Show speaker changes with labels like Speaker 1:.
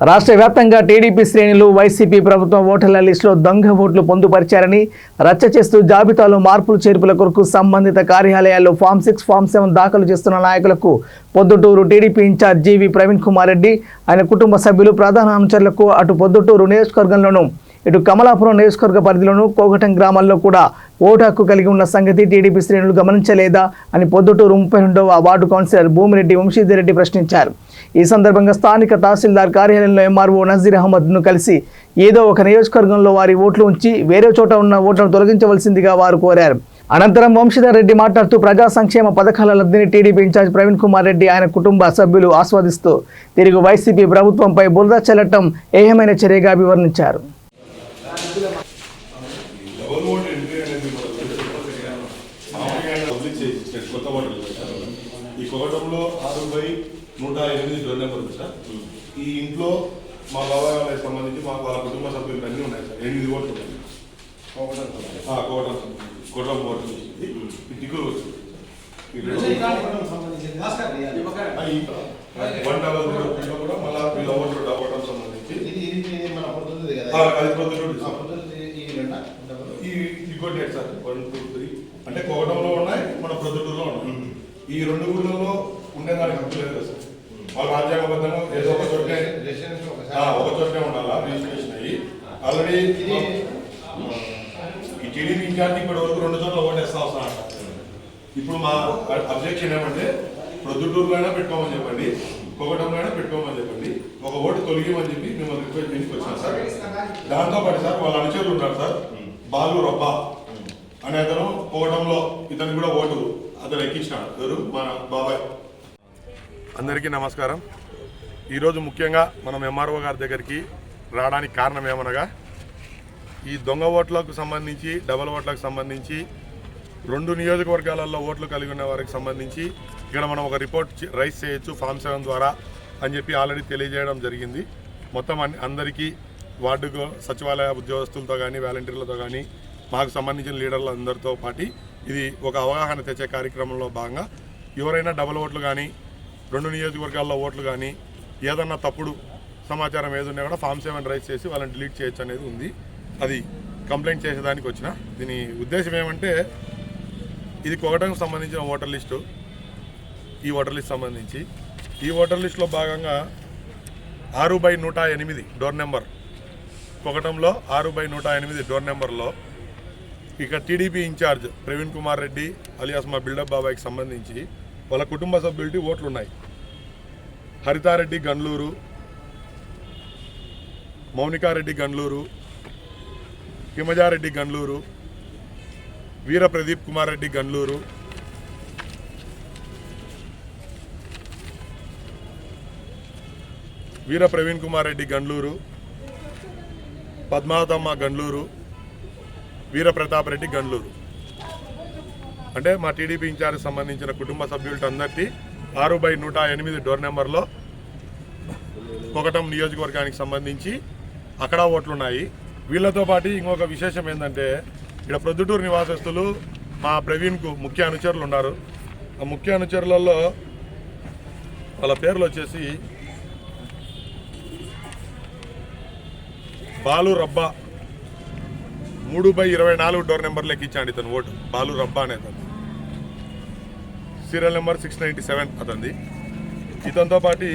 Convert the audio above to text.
Speaker 1: రాష్ట్ర వ్యాప్తంగా టీడీపీ శ్రేణులు వైసీపీ ప్రభుత్వం ఓటర్ల లిస్టులో దొంగ ఓట్లు పొందుపరిచారని రచ్చ చేస్తూ జాబితాలో మార్పులు చేర్పుల కొరకు సంబంధిత కార్యాలయాల్లో ఫామ్ సిక్స్ ఫామ్ సెవెన్ దాఖలు చేస్తున్న నాయకులకు Proddatur TDP incharge GV Praveen Kumar Reddy ఆయన కుటుంబ సభ్యులు ప్రధాన అనుచరులకు అటు పొద్దుటూరు నియోజకవర్గంలోనూ ఇటు కమలాపురం నియోజకవర్గ పరిధిలోనూ కోగటం గ్రామాల్లో కూడా ఓటు హక్కు కలిగి ఉన్న సంగతి టీడీపీ శ్రేణులు గమనించలేదా అని పొద్దుటూరు ముప్పై రెండవ వార్డు కౌన్సిలర్ భూమిరెడ్డి వంశీధిరెడ్డి ప్రశ్నించారు. ఈ సందర్భంగా స్థానిక తహసీల్దార్ కార్యాలయంలో ఎంఆర్ఓ నజీర్ అహ్మద్ను కలిసి ఏదో ఒక నియోజకవర్గంలో వారి ఓట్లు ఉంచి వేరే చోట ఉన్న ఓట్లను తొలగించవలసిందిగా వారు కోరారు. అనంతరం వంశీధర్ రెడ్డి మాట్లాడుతూ ప్రజా సంక్షేమ పథకాల లబ్ధిని టీడీపీ ఇన్ఛార్జ్ ప్రవీణ్ కుమార్ రెడ్డి ఆయన కుటుంబ సభ్యులు ఆస్వాదిస్తూ తిరిగి వైసీపీ ప్రభుత్వంపై బురద చెల్లటం ఏహమైన చర్యగా వివరించారు
Speaker 2: డబుల్ ఓట్ ఎంట్రీ అనేది మనం వదిలించేసి ఇక్కడ కొత్త ఓటర్లు పెట్టారు ఈ కోవటంలో ఆరు బై నూట ఎనిమిది డోర్ నెంబర్ ఉంది సార్. ఈ ఇంట్లో మా బాబాయ్ వాళ్ళకి సంబంధించి మా వాళ్ళ కుటుంబ సభ్యులు అన్నీ ఉన్నాయి సార్. ఎనిమిది ఓట్లు ఉన్నాయి. కోటం. ఓట్లు ఈ దిగులు వచ్చింది. వన్ డబల్ కూడా మళ్ళా వీళ్ళ ఓట్లు డబ్బవటం సంబంధించి. అది సార్. ఈ ఇంకోటి ఏంటి సార్ వన్ టూ త్రీ అంటే కోవటంలో ఉన్నాయి మన ప్రొద్దుటూరులో ఉన్నాయి ఈ రెండు ఊర్లలో ఉండేదానికి హక్కు లేదు కదా సార్. వాళ్ళు రాజ్యాంగబద్ధంగా ఏదో ఒక చోటే ఒక చోటే ఉండాలా? రిజిస్ట్రేషన్ అయ్యి. ఆల్రెడీ ఈ టీడీపీ ఇన్ఛార్జ్ ఇప్పటి వరకు రెండు చోట్ల ఓటేస్తా వస్తా అంట. ఇప్పుడు మా అబ్జెక్షన్ ఏమంటే ప్రొద్దుటూరులో అయినా పెట్టుకోమని చెప్పండి కోగటంలో అయినా పెట్టుకోమని చెప్పండి ఒక ఓటు తొలగిమని చెప్పి మిమ్మల్ని రిక్వెస్ట్ చేసి వచ్చినా సార్ దాంతో పాటు సార్ వాళ్ళ అనుచరులు ఉన్నారు సార్. బాలు రబ్బా. అనే అతను పోవడంలో ఇతను కూడా ఓటు అతను ఎక్కించినాడు. ఎవరు? మన బాబాయ్. అందరికీ నమస్కారం. ఈరోజు ముఖ్యంగా మనం ఎంఆర్ఓ గారి దగ్గరికి రావడానికి కారణం ఏమనగా ఈ దొంగ ఓట్లకు సంబంధించి డబల్ ఓట్లకు సంబంధించి రెండు నియోజకవర్గాలలో ఓట్లు కలిగి ఉన్న వారికి సంబంధించి ఇక్కడ మనం ఒక రిపోర్ట్ రైస్ చేయొచ్చు ఫామ్ సెవెన్ ద్వారా అని చెప్పి ఆల్రెడీ తెలియజేయడం జరిగింది. మొత్తం అందరికీ వార్డుకు సచివాలయ ఉద్యోగస్తులతో కానీ వాలంటీర్లతో కానీ మాకు సంబంధించిన లీడర్ల అందరితో పాటి ఇది ఒక అవగాహన తెచ్చే కార్యక్రమంలో భాగంగా ఎవరైనా డబల్ ఓట్లు కానీ రెండు నియోజకవర్గాల్లో ఓట్లు కానీ ఏదన్నా తప్పుడు సమాచారం ఏదున్నా కూడా ఫామ్ సెవెన్ రైస్ చేసి వాళ్ళని డిలీట్ చేయొచ్చు అనేది ఉంది. అది కంప్లైంట్ చేసేదానికి వచ్చిన. దీని ఉద్దేశం ఏమంటే ఇది కొగటంకు సంబంధించిన ఓటర్ లిస్టు. ఈ ఓటర్ లిస్ట్ సంబంధించి. ఈ ఓటర్ లిస్టులో భాగంగా ఆరు బై నూట ఎనిమిది డోర్ నెంబర్. కొగటంలో ఆరు బై నూట ఎనిమిది డోర్ నెంబర్లో ఇక TDP incharge Praveen Kumar Reddy alias మా బిల్డప్ బాబాయ్కి సంబంధించి వాళ్ళ కుటుంబ సభ్యులకి ఓట్లు ఉన్నాయి హరితారెడ్డి గండ్లూరు మౌనికారెడ్డి గండ్లూరు హిమజారెడ్డి గండ్లూరు వీర ప్రదీప్ కుమార్ రెడ్డి గండ్లూరు వీర ప్రవీణ్ కుమార్ రెడ్డి గండ్లూరు పద్మావతమ్మ గండ్లూరు వీరప్రతాప్ రెడ్డి గండ్లూరు. అంటే మా టీడీపీ ఇన్ఛార్జ్ సంబంధించిన కుటుంబ సభ్యులందరికీ ఆరు బై నూట ఎనిమిది డోర్ నెంబర్లో కొకటం నియోజకవర్గానికి సంబంధించి అక్కడ ఓట్లున్నాయి. వీళ్ళతో పాటు ఇంకొక విశేషం ఏంటంటే ఇక్కడ ప్రొద్దుటూరు నివాసస్తులు మా ప్రవీణ్కు ముఖ్య అనుచరులు ఉన్నారు. ఆ ముఖ్య అనుచరులలో వాళ్ళ పేర్లు వచ్చేసి బాలు రబ్బా మూడు బై ఇరవై నాలుగు డోర్ నెంబర్ ఎక్కించాడు ఇతను ఓటు. బాలు రబ్బా అనే అతను. Serial number six ninety seven అతనిది. ఇతనితో పాటు